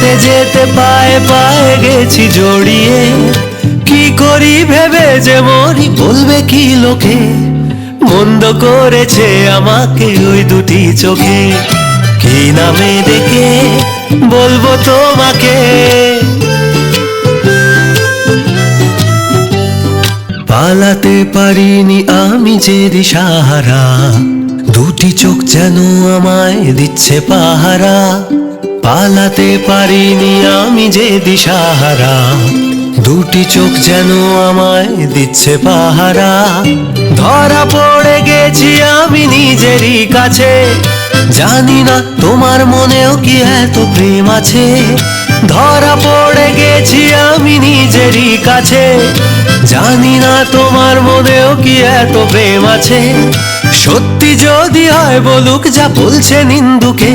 যেতে যেতে পায়ে পায়ে গেছি জড়িয়ে। কি করি ভেবে যে মরি বলবে কি লোকে, মন্দ করেছে আমাকে ওই দুটি চোখে। কি নামে ডেকে বলব তোমাকে? পালাতে পারিনি আমি যে দিশাহারা, দুটি চোখ যেন আমায় দিচ্ছে পাহারা। পালাতে পারিনি আমি যে দিশাহারা। দুটি চোখ যেন আমায় দিচ্ছে পাহারা। ধরা পড়ে গেছি আমি নিজেরই কাছে। জানি না তোমার মনেও কি এত প্রেম আছে। ধরা পড়ে গেছি আমি নিজেরই কাছে। জানি না তোমার মনেও কি এত প্রেম আছে। সত্যি যদি হয় বলুক যা বলছে নিন্দুকে।